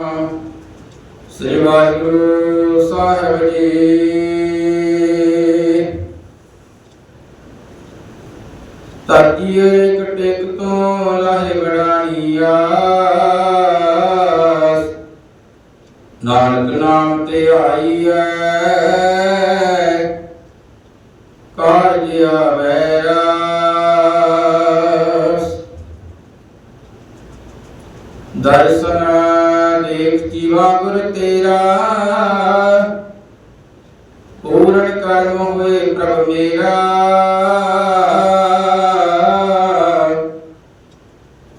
ਸ੍ਰੀ ਵਾਹਿਗੁਰੂ ਸਾਹਿਬ ਜੀ। ਤਾਕੀਏ ਇੱਕ ਟਿਕ ਤੋਂ ਲਾਹੇ ਬੜਾਣੀ ਨਾਨਕ ਨਾਮ ਤੇ ਆਈ ਐ। ਕਾਰਜ ਆਵੈ ਰਾਸ। ਦਰਸ਼ਨ ਜੀਵਾ ਗੁਰ ਤੇਰਾ। ਪੂਰਨ ਕਰਮ ਹੋਏ ਪ੍ਰਭ ਮੇਰਾ।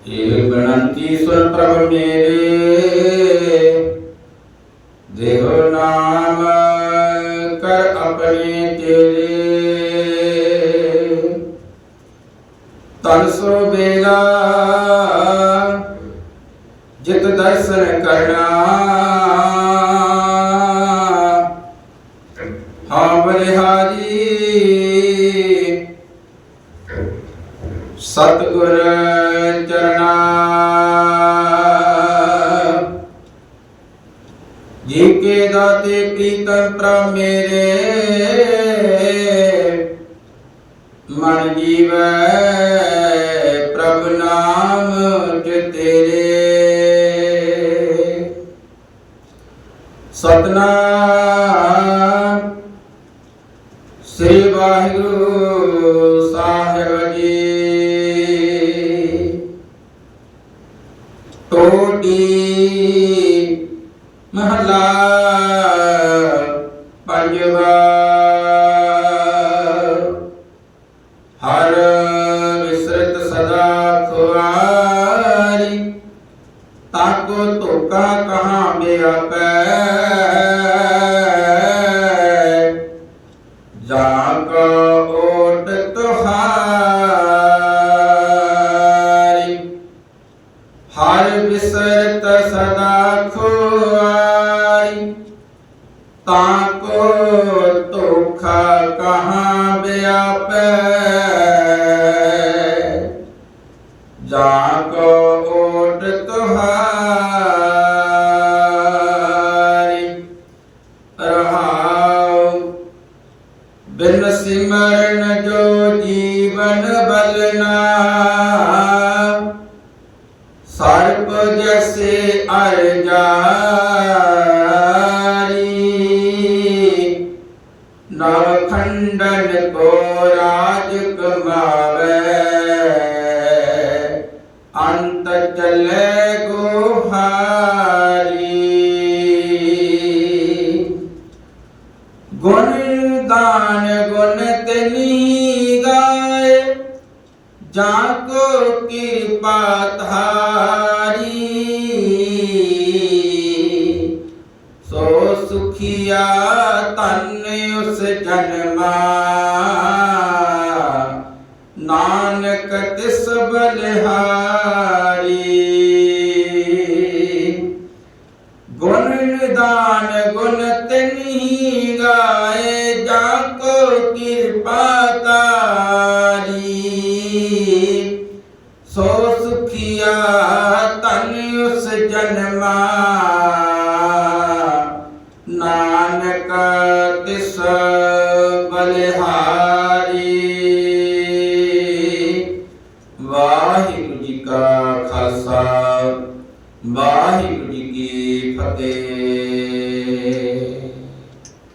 ਇਹ ਬਨੰਤੀ ਸੁਨ ਪ੍ਰਭ ਮੇਰੇ। ਦੇਵ ਨਾਮ ਕਰ ਆਪਣੇ ਤੇਰੇ। ਤਨ ਸੋ ਬੇਲਾ। ਦਰਸ਼ਨ ਕਰਨਾ। ਹਾਂ ਬਲਿਹਾਰੀ। ਸਤਿਗੁਰ ਚਰਨਾ। ਜੀ ਕੇ ਦਾਤੇ ਪ੍ਰੀਤਮ ਪ੍ਰਭ ਮੇਰੇ। ਮਨ ਜੀਵੈ। ਸਤਨਾਮ। ਸ੍ਰੀ ਵਾਹਿਗੁਰੂ ਸਾਹਿਬ ਜੀ। ਟੋਟੀ ਮਹਲਾ ਪੰਜਵਾ ਤਾਕੋ ਧੋਖਾ ਕਹਾਂ ਬਿਆਪੈ ਜਾ ਕੋ ਓਟ ਤੁਹਾਰੀ? ਰਹਾਉ ਬਿਨ ਸਿਮਰਨ ਜੋ ਜੀਵਨ ਬਲਨਾ ਸਰਪ ਜਸੇ ਅਰ ਨਵ ਖੰਡਨ ਕੋ ਰਾਜ ਕਮਾਵੇ ਅੰਤ ਚਲੇ ਗੁਹਾਰੀ ਗੁਣ ਦਾਨ ਗੁਣ ਤਨੀ ਗਾਏ ਜਾ ਕੋ ਕਿਰਪਾ ਧਾਰੀ ਉਸ ਜਨਮਾ। ਨਾਨਕ ਤਿਸ ਬਲਿਹਾਰੀ। ਗੁਣ ਨਿਦਾਨ ਗੁਣ ਤਨਹੀ ਗਾਏ, ਜਾ ਕੋ ਕਿਰਪਾ ਤਾਰੀ। ਸੋ ਸੁਖੀਆ ਤਨ ਉਸ ਜਨਮਾ। ਤਿਸ ਬਲਿਹਾਰੀ। ਵਾਹਿਗੁਰੂ ਜੀ ਕਾ ਖਾਲਸਾ।